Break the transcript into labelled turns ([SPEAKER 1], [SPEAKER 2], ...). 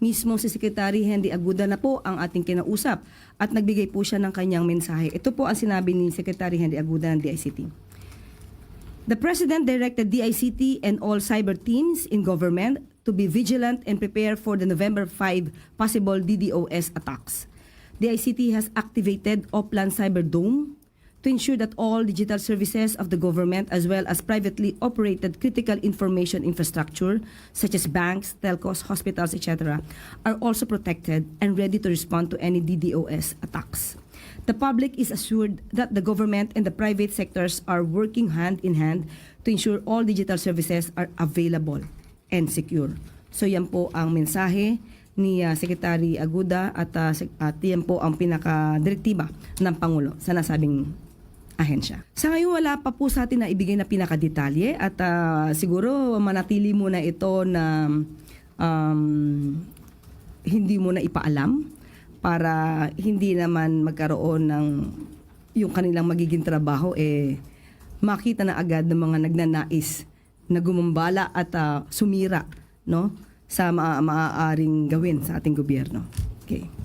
[SPEAKER 1] mismo si Secretary Henry Aguda na po ang ating kinausap at nagbigay po siya ng kanyang mensahe. Ito po ang sinabi ni Secretary Henry Aguda ng DICT. The President directed DICT and all cyber teams in government to be vigilant and prepare for the November 5 possible DDoS attacks. DICT has activated Oplan Cyber Dome to ensure that all digital services of the government as well as privately operated critical information infrastructure such as banks, telcos, hospitals, etc. are also protected and ready to respond to any DDoS attacks. The public is assured that the government and the private sectors are working hand in hand to ensure all digital services are available and secure. So yan po ang mensahe ni uh, Secretary Aguda at, uh, at yan po ang pinaka-direktiba ng Pangulo sa nasabing ahensya. Sa ngayon wala pa po sa atin na ibigay na pinakadetalye at uh, siguro manatili muna ito na um, hindi mo na ipaalam para hindi naman magkaroon ng yung kanilang magiging trabaho eh makita na agad ng mga nagnanais na gumumbala at ah, sumira no sa ma- maaaring gawin sa ating gobyerno. Okay.